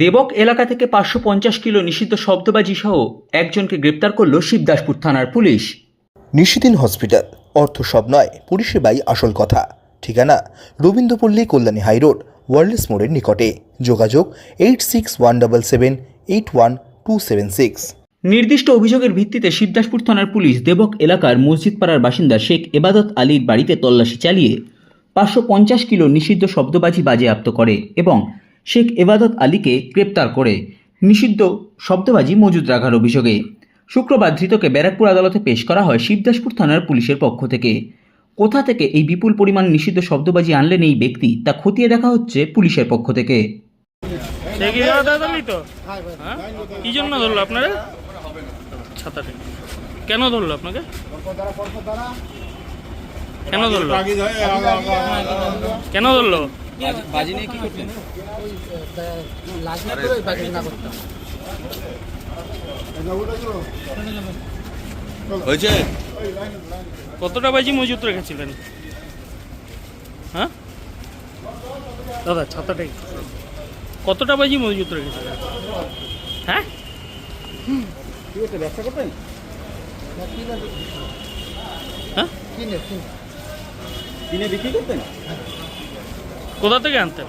দেবক এলাকা থেকে পাঁচশো পঞ্চাশ কিলো নিষিদ্ধ শব্দবাজি সহ একজনকে গ্রেপ্তার করল শিবদাসপুর থানার পুলিশ। নিশিদিন হসপিটাল অর্থ সব নয় পরিষেবাই আসল কথা। ঠিকানা রবীন্দ্রপল্লী কল্যাণী হাইরোড ওয়ার্ল্ডস মোড়ের নিকটে। যোগাযোগ eight six one double seven eight one two seven six. নির্দিষ্ট অভিযোগের ভিত্তিতে শিবদাসপুর থানার পুলিশ দেবক এলাকার মসজিদ পাড়ার বাসিন্দা শেখ এবাদত আলীর বাড়িতে তল্লাশি চালিয়ে পাঁচশো পঞ্চাশ কিলো নিষিদ্ধ শব্দবাজি বাজেয়াপ্ত করে এবং শেখ এবাদত আলীকে গ্রেপ্তার করে। নিষিদ্ধ শব্দবাজি মজুদ রাখার অভিযোগে। শুক্রবার ধৃতকে ব্যারাকপুর আদালতে পেশ করা হয় শিবদাসপুর থানার পুলিশের পক্ষ থেকে। কোথা থেকে এই বিপুল পরিমাণ নিষিদ্ধ শব্দবাজি আনলেন এই ব্যক্তি, তা খতিয়ে দেখা হচ্ছে পুলিশের পক্ষ থেকে। হ্যাঁ? কেন ধরলো আপনাকে? কেন ধরলো? কেন ধরলো? হয়েছে? কতটা বাজি মজুত রেখেছিলেন? হ্যাঁ? দাদা ছাতাটা একটু সরান। কতটা বাজি মজুত রেখেছিলেন? হ্যাঁ? হ্যাঁ? কিনে বিক্রি করতেন? কোথা থেকে আনতেন